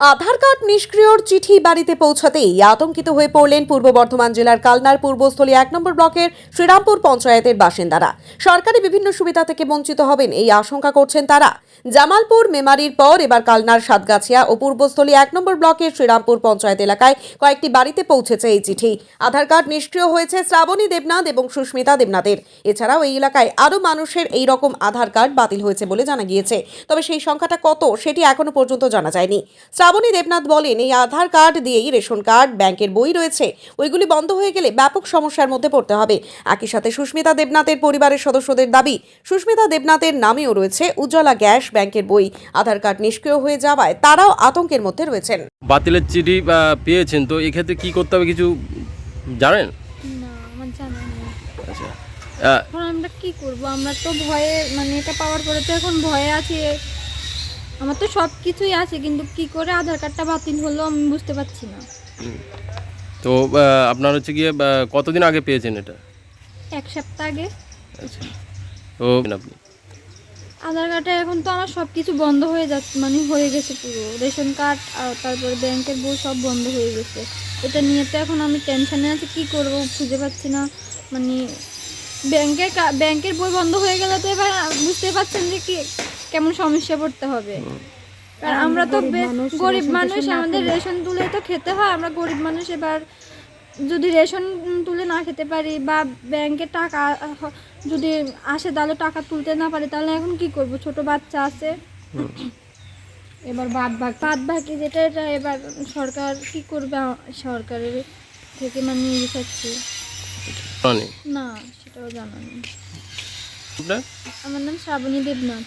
আধার card নিষ্ক্রিয়র চিঠি বাড়িতে পৌঁছাতেই আতঙ্কিত হয়ে পড়লেন পূর্ব বর্ধমান জেলার কালনার পূর্বস্থলী এক নম্বর ব্লকের শ্রীরামপুর পঞ্চায়েতের বাসিন্দারা। সরকারি বিভিন্ন সুবিধা থেকে বঞ্চিত হবেন এই আশঙ্কা করছেন তারা। জামালপুর, মেমারির পর এবার কালনার সাতগাছিয়া ও পূর্বস্থলী এক নম্বর ব্লকের শ্রীরামপুর পঞ্চায়েত এলাকায় কয়েকটি বাড়িতে পৌঁছেছে এই চিঠি। আধার কার্ড নিষ্ক্রিয় হয়েছে শ্রাবণী দেবনাথ এবং সুস্মিতা দেবনাথের। এছাড়াও এই এলাকায় আরও মানুষের এই রকম আধার কার্ড বাতিল হয়েছে বলে জানা গিয়েছে। তবে সেই সংখ্যাটা কত সেটি এখনও পর্যন্ত জানা যায়নি। শ্রাবণী দেবনাথ বলেন এই আধার কার্ড দিয়েই রেশন কার্ড ব্যাংকের বই রয়েছে। ওইগুলি বন্ধ হয়ে গেলে ব্যাপক সমস্যার মধ্যে পড়তে হবে। একই সাথে সুস্মিতা দেবনাথের পরিবারের সদস্যদের দাবি সুস্মিতা দেবনাথের নামেও রয়েছে উজ্জ্বলা গ্যাস ব্যাংকের বই। আধার কার্ড নিষ্ক্রিয় হয়ে যাওয়ায় তারাও আতঙ্কের মধ্যে রয়েছেন। বাতিলের চিঠি পেয়েছেন তো এক্ষেত্রে কি করতে হবে কিছু জানেন? না আমার জানা নেই। আচ্ছা আমরা কি করব? আমরা তো ভয়ে মানে এটা পাওয়ার পরে তো এখন ভয়ে আছি। আমার তো সব কিছুই আছে কিন্তু কি করে আধার কার্ডটা বাতিল হলো আমি বুঝতে পারছি না। তো আপনার হচ্ছে গিয়ে কতদিন আগে পেয়েছেন এটা? এক সপ্তাহ আগে। আচ্ছা। তো আপনি? আধার কার্ডে এখন তো আমার সব কিছু বন্ধ হয়ে যাচ্ছে মানে হয়ে গেছে পুরো। রেশন কার্ড আর তারপরে ব্যাংকের বই সব বন্ধ হয়ে গেছে। এটা নিয়ে তো এখন আমি টেনশনে আছি কি করব খুঁজে পাচ্ছি না। মানে ব্যাংকের কা- ব্যাংকের বই বন্ধ হয়ে গেলে তো এবার বুঝতে পারছেন যে কি কেমন সমস্যা পড়তে হবে। আমরা তো গরিব মানুষ আমাদের রেশন তুলে তো খেতে হয়। আমরা গরিব মানুষ এবার যদি রেশন তুলে না খেতে পারি বা ব্যাংকে টাকা যদি আসে তাহলে টাকা তুলতে না পারি তাহলে এখন কি করব? ছোট বাচ্চা আছে। এবার বাদ ভাগ বাদ বাকি যেটা এটা এবার সরকার কি করবে? সরকারের থেকে মানে নিয়ে যাচ্ছি। না সেটাও জানা নেই। আমার নাম শ্রাবণী দেবনাথ।